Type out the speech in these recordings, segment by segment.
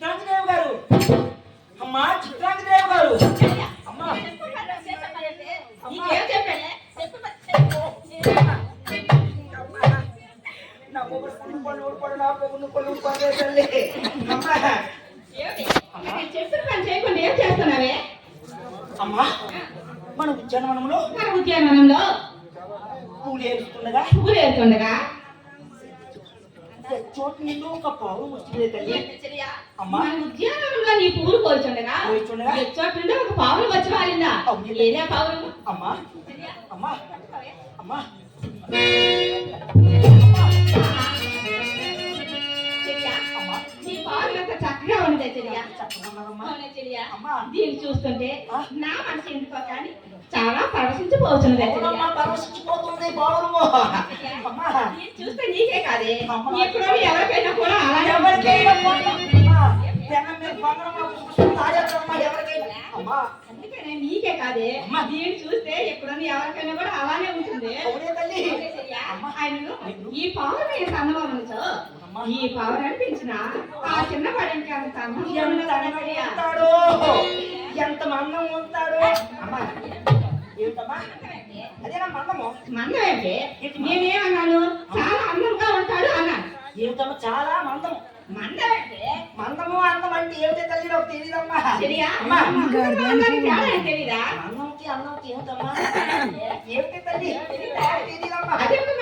చిత్రాంజనేయ గారు. అమ్మా చిత్రాంజనేయ గారు. అమ్మా. అమ్మా. మన ఉద్యానవనంలో మన ఉద్యానవనంలో పూలు ఏరుస్తుండగా పువ్వులు వేస్తుండగా చోటు ఒక పావు వచ్చింది తల్లి. అమ్మా ఉద్యానవనంలో నీ పువ్వులు కోల్చుండగా కోల్చుండగా? చోటు నుండి ఒక పావులు వచ్చి అవును. ఏదే పావులు? అమ్మా. అమ్మా. అమ్మా. చక్కగా చెయ్యా. అమ్మా. దీన్ని చూస్తుంటే? నా మనసు ఎందుకో కానీ చాలా పరవశించిపోతున్నదే పరవశించిపోతుంది పావురము ఎవరికైనా అందుకనే నీకే కాదే అమ్మ. దీన్ని చూస్తే ఎక్కడో ఎవరికైనా కూడా అలానే ఉంటుంది. ఆయనను ఈ పవర్ అందమనొచ్చు అమ్మ. ఈ పవర్ అనిపించిన ఆ చిన్న పడానికి అంత అందం ఎంత అందం ఎంత మందం ఉంటాడో. అమ్మా. అదేనా మందము? మందం ఏంటి? నేనేమన్నాను చాలా అందంగా ఉంటాడు అన్నాను ఏమిటమ్మా? చాలా మందం మందం అంటే మందము అందం అంటే ఏమిటి తల్లి? నాకు తెలియదమ్మా తెలియా అమ్మా. మందం అందానికి తేడా ఏంటి తెలీదా? మందంకి అందంకి ఏమిటమ్మా? ఏమిటి తల్లి? తెలియదమ్మా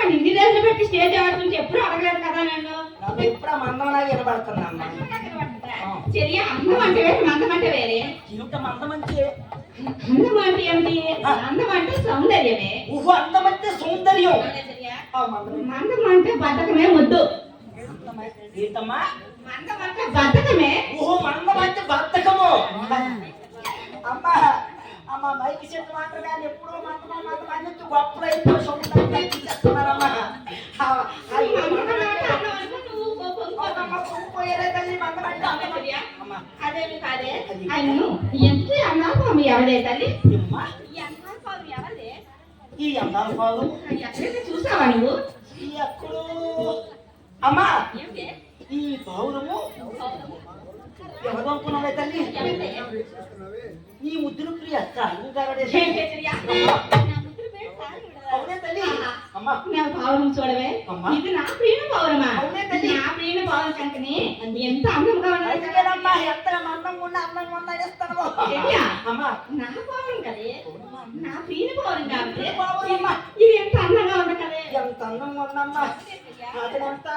ఇన్ని రోజులు పెట్టి స్టేజ్ ఆడుతుంటే ఎప్పుడు అడగలేదు కదా నన్ను? నాకు ఎప్పుడు ఆ మందంలా వినబడుతుందమ్మా. చెరియా అందం అంటే వేరే మందం అంటే వేరే. ఏమిట మందం అంటే? అందం అంటే ఏమిటి? అందం అంటే సౌందర్యమే. ఊహు అందం అంటే సౌందర్యం. మందం. మందం అంటే ముద్దు అందమైతే ఏంటమ్మా? మందం అంటే బద్ధకమే? ఊహు మందం అంటే బద్ధకము అమ్మా అమ్మ మైకి చెట్టు మాత్రం కానీ ఎప్పుడో మందమా మందం అన్నట్టు గొప్పలు అయిపోయి అందం. అమ్మా అదేమి కాదే. ఆయనను ఎంత అన్నాల్పాము ఎవరే తల్లి? అన్నాల్పాము ఎవరే ఈ చూసావా నువ్వు? అక్కులు అమ్మా! ఈ పావురము ఎవరు అనుకున్నావే తల్లి? ఈ ముద్దులు ప్రియ అవునే తల్లి. అమ్మా! నా పావురం చూడవే. అమ్మా. ఇది నా ప్రియుల పౌరమా అవునే తల్లి. నా ప్రియుల పౌరం కనుకనే ఎంత అందంగా ఉన్నది అందుకేనమ్మా ఎంత అందంగా ఉన్నా అందంగా ఉన్నా చెయ్యా. అమ్మా! నా పౌరం కదే. నా ప్రియుల పౌరం కాబట్టి పావురమ్మా ఇది ఎంత అందంగా ఉంది అందంగా ఉందమ్మా అతనంతా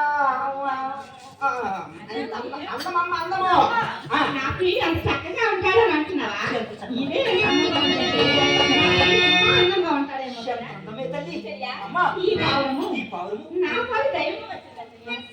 అందమమ్మ అందము. ఆ, నా ప్రియుడు అంత చక్కగా ఉంటాడని అంటున్నావా? ఇదే ఎంత అందంగా ఉందంటే, నా ప్రియుడు ఎంత అందంగా ఉంటాడేమో ఎంత కదా. అందమే తల్లి. చెయ్యా. అమ్మా ఈ పౌరము ఈ పావురము. నా పది దైవం వచ్చిందంటే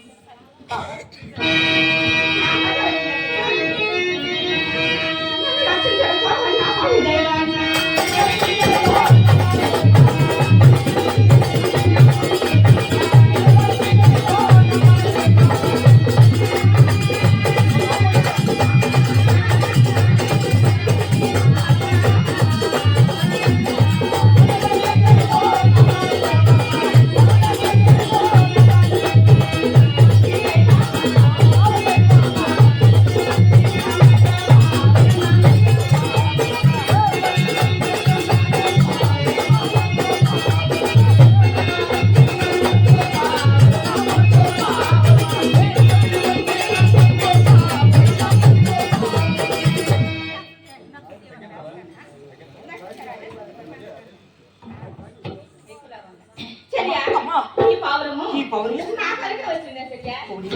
ఈ పావురము ఈ పావురము నా కొరకు వచ్చిందా సత్య కోడి.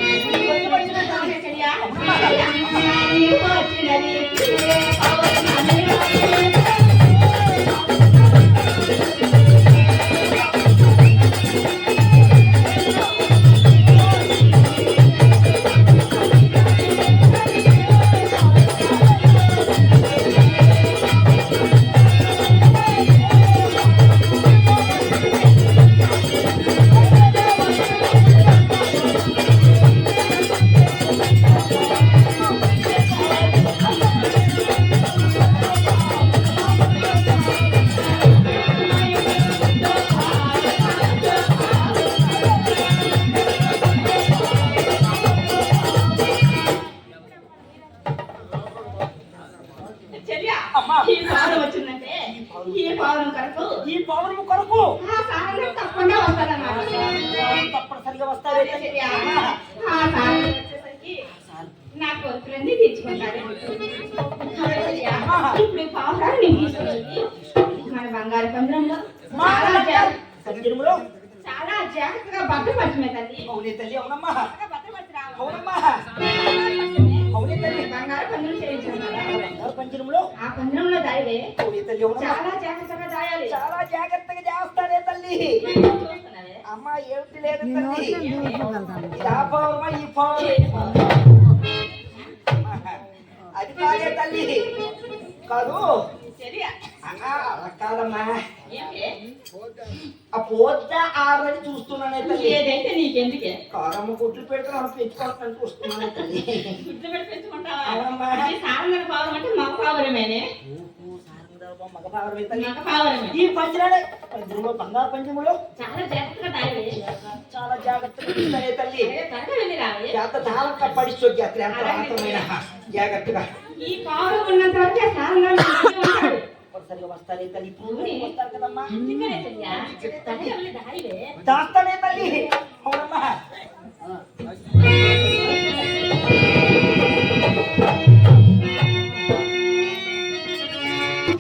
అవునా సత్య? పౌరం కొరకు. ఈ పౌరం కొరకు. ఆ సారం తప్పకుండా వస్తారన్నమాట ఇప్పుడు పావురాలు నేను తీసుకొచ్చింది. మన బంగారు పంద్రంలో. చాలా జాగ్రత్తగా తల్లి. అవునే తల్లి అవునమ్మా. భద్రపరిచి తల్లి. బంగారు పంద్రం చేయించమ్మా పంజరంలో? ఆ పంజరంలో దాయివే చాలా జాగ్రత్తగా దాయాలి. చాలా జాగ్రత్తగా చేస్తానే తల్లి? అమ్మా ఏమిటి లేదు తల్లి. ఇది ఆ పౌరమా ఈ పౌరం అది కాదే తల్లి. కాదు అలా కాదమ్మా? ఆ పోద్ద ఆరని చూస్తున్నానే తల్లి. ఏదైతే నీకెందుకే? కారమ్మ గుడ్లు పెడుతున్నాను పెంచుకోవాలని చూస్తున్నానే గుడ్లు పెట్టి పెంచుకుంటావా? పావురం అంటే మగ పావురమేనే? ఈ పంజరాడే పంజరంలో బంగారు పంజరంలో చాలా జాగ్రత్తగా చాలా జాగ్రత్తగా తల్లి. జాగ్రత్త అక్కడ ఎంత రాత్రమైన జాగ్రత్తగా. ఈ పావురం ఉన్నంత వరకే సారంగా ఉంటాడు ఒకసారిగా వస్తానే తల్లి. ఇప్పుడు వస్తారు కదమ్మా. దాస్తానే తల్లి. అవునమ్మా.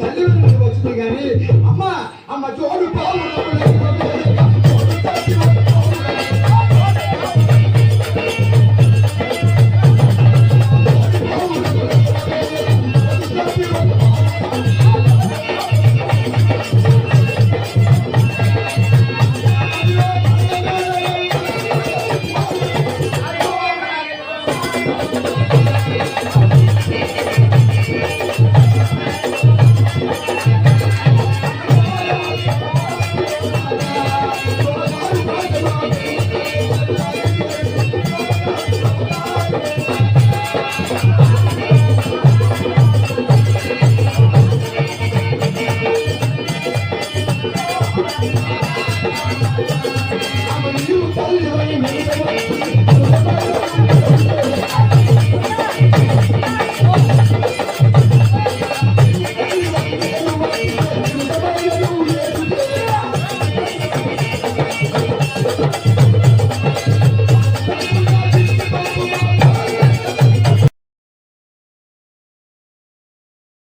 తల్లి వచ్చింది కానీ అమ్మ అమ్మ జోడు పావు